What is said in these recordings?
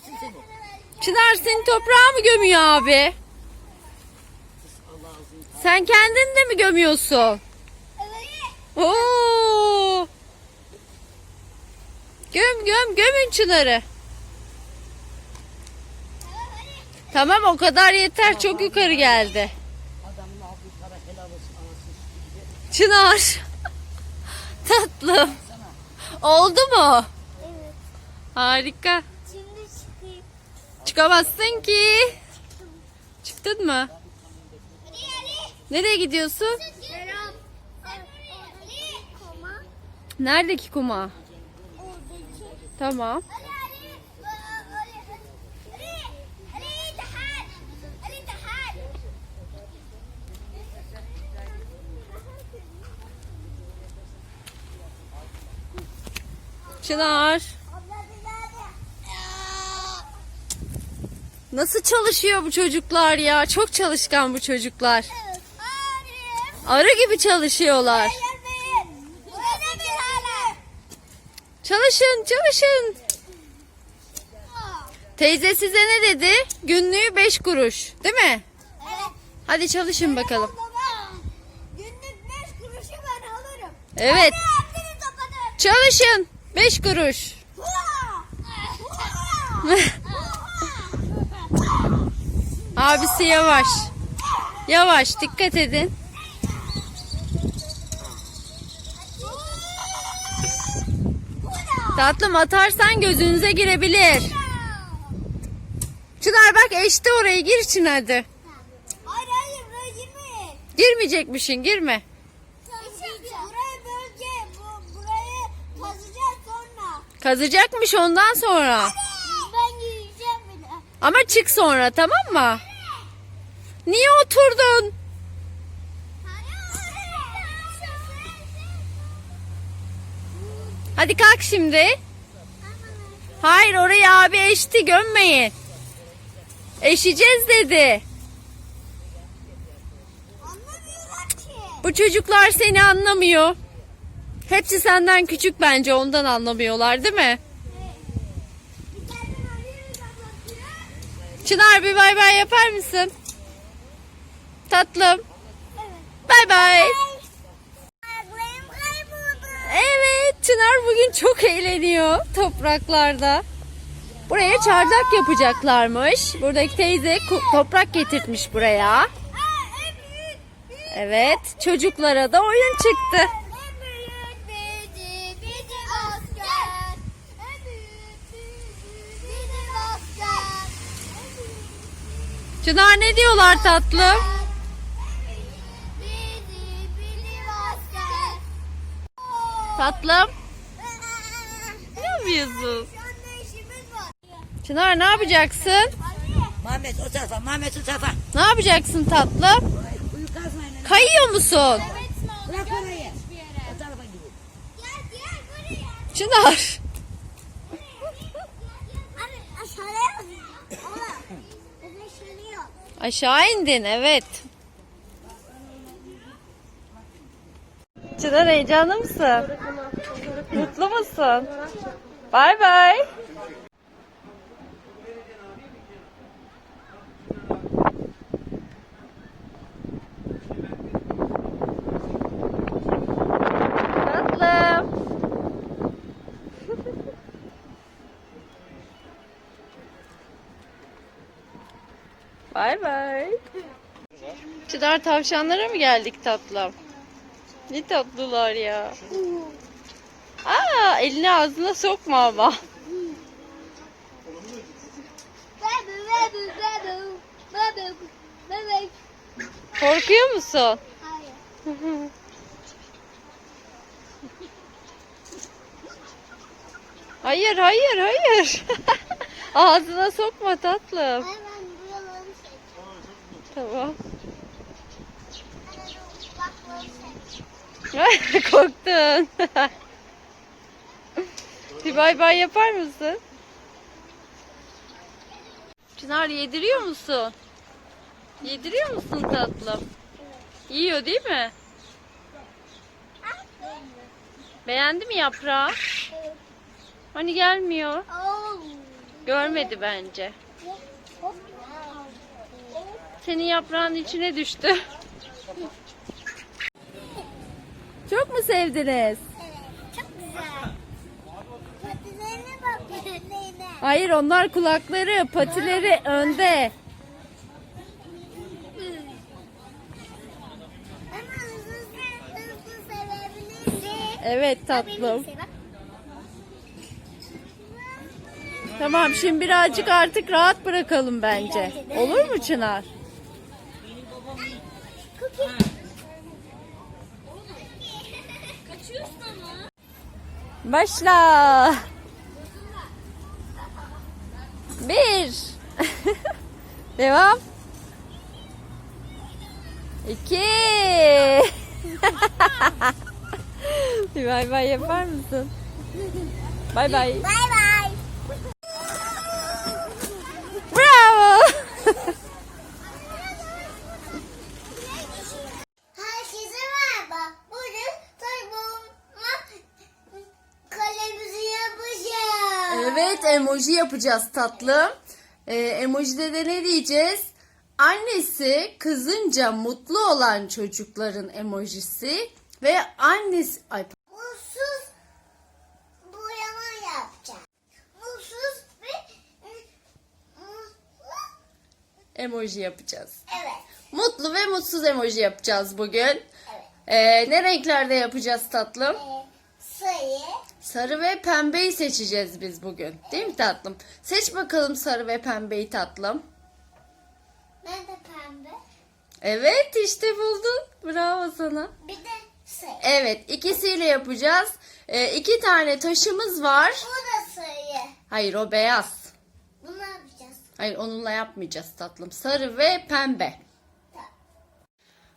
görsün seni. Çınar seni toprağa mı gömüyor abi? Sen kendini de mi gömüyorsun? Oo! Göm göm gömün Çınar'ı. Tamam o kadar yeter çok yukarı geldi. Çınar. Tatlım. Oldu mu? Evet. Harika. Çıkamazsın ki. Çıktın mı? Nereye gidiyorsun? Neredeki kuma? Tamam. Ali Nasıl çalışıyor bu çocuklar ya? Çok çalışkan bu çocuklar. Arı gibi çalışıyorlar. Çalışın, çalışın. Teyze size ne dedi? Günlüğü 5 kuruş, değil mi? Hadi çalışın bakalım. Günlük 5 kuruşu ben alırım. Evet, çalışın. 5 kuruş. Abisi yavaş. Yavaş, dikkat edin. Tatlım atarsan gözünüze girebilir. Çınar bak eşti orayı gir için hadi. Hayır hayır buraya girmeyin. Girmeyecekmişsin girme. Burayı böleceğim. Bu, burayı kazacağız sonra. Kazacakmış ondan sonra. Ben yiyeceğim bile. Ama çık sonra tamam mı? Niye oturdun? Hadi kalk şimdi. Hayır orayı abi eşti gömmeyin. Eşeceğiz dedi. Bu çocuklar seni anlamıyor. Hepsi senden küçük bence ondan anlamıyorlar değil mi? Çınar bir bay bay yapar mısın? Tatlım. Bay bay. Evet Çınar bugün çok eğleniyor topraklarda. Buraya çardak yapacaklarmış. Buradaki teyze toprak getirtmiş buraya. Evet çocuklara da oyun çıktı. Çınar ne diyorlar tatlım? Tatlım. Ne yapıyorsun? Çınar ne yapacaksın? Mehmet o tarafa, Mehmet o tarafa. Ne yapacaksın tatlım? Kayıyor musun? Bırak orayı. O tarafa gidin. Gel gel buraya. Çınar. Aşağıya. Birleştiriyor. Aşağı indin evet. Çınar heyecanlı mısın? Mutlu musun? Bay bay. Tatlım. Bay bay. Çınar tavşanlara mı geldik tatlım? Ne tatlılar ya. Aa, elini ağzına sokma ama. Korkuyor musun? Hayır. Hayır, hayır, hayır. Ağzına sokma tatlım. Tamam. Seç. Korktun. Bir bay bay yapar mısın? Çınar yediriyor musun? Yediriyor musun tatlım? Yiyor değil mi? Beğendi mi yaprağı? Hani gelmiyor? Görmedi bence. Senin yaprağın içine düştü. Mu sevdiniz? Evet, çok güzel. Patilerine bak patilerine. Hayır onlar kulakları, patileri önde. Ama hızlı hızlı sevebilirsin. Evet tatlım. Tamam şimdi birazcık artık rahat bırakalım bence. Olur mu Çınar? Cookie. Kaçıyorsun ama. Başla. Bir. Devam. İki. Bir bay bay yapar mısın? Bay bay. Bay bay. Emoji yapacağız tatlım. Ee, emojide de ne diyeceğiz? Annesi kızınca mutlu olan çocukların emojisi ve annesi ay Mutsuz boyama yapacağız. Mutsuz ve mutlu. emoji yapacağız. Evet. Mutlu ve mutsuz emoji yapacağız bugün. Evet. Ee, ne renklerde yapacağız tatlım? Ee, sayı. Sarı ve pembeyi seçeceğiz biz bugün. Değil mi tatlım? Seç bakalım sarı ve pembeyi tatlım. Nerede pembe? Evet işte buldun. Bravo sana. Bir de sayı. Evet ikisiyle yapacağız. Ee, iki tane taşımız var. Bu da sayı. Hayır o beyaz. Bunu yapacağız? Hayır onunla yapmayacağız tatlım. Sarı ve pembe.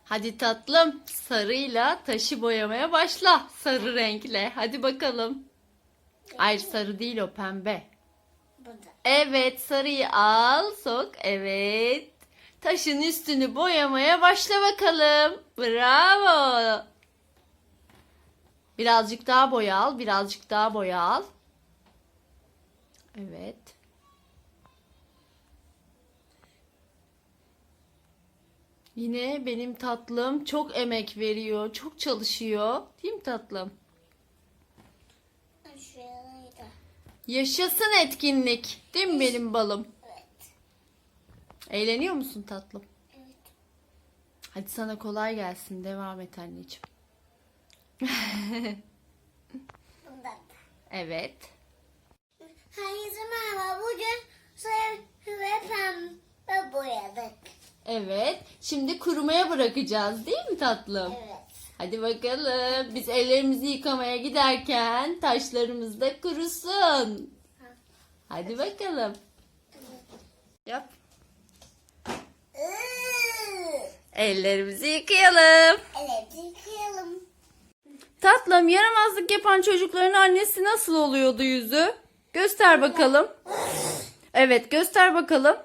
Hadi tatlım sarıyla taşı boyamaya başla. Sarı renkle. Hadi bakalım. Hayır sarı değil o pembe. Evet sarıyı al sok. Evet. Taşın üstünü boyamaya başla bakalım. Bravo. Birazcık daha boya al. Birazcık daha boya al. Evet. Yine benim tatlım çok emek veriyor. Çok çalışıyor. Değil mi tatlım? Yaşasın etkinlik. Değil mi benim balım? Evet. Eğleniyor musun tatlım? Evet. Hadi sana kolay gelsin. Devam et anneciğim. Bundan da. Evet. Herkese merhaba. Bugün sayı ve pembe boyadık. Evet. Şimdi kurumaya bırakacağız değil mi tatlım? Evet. Hadi bakalım. Biz ellerimizi yıkamaya giderken taşlarımız da kurusun. Hadi bakalım. Yap. Ellerimizi yıkayalım. Evet yıkayalım. Tatlım yaramazlık yapan çocukların annesi nasıl oluyordu yüzü? Göster bakalım. Evet göster bakalım.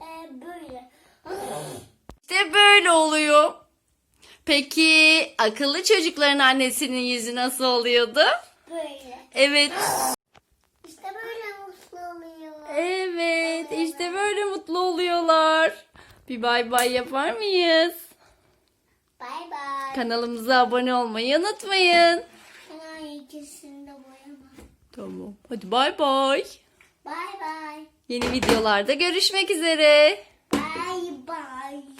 Ee, böyle. İşte böyle oluyor. Peki akıllı çocukların annesinin yüzü nasıl oluyordu? Böyle. Evet. İşte böyle mutlu oluyor. Evet işte böyle mutlu oluyorlar. Bir bay bay yapar mıyız? Bay bay. Kanalımıza abone olmayı unutmayın. Hemen ikisini de boyama. Tamam. Hadi bay bay. Bay bay. Yeni videolarda görüşmek üzere. Bay bay.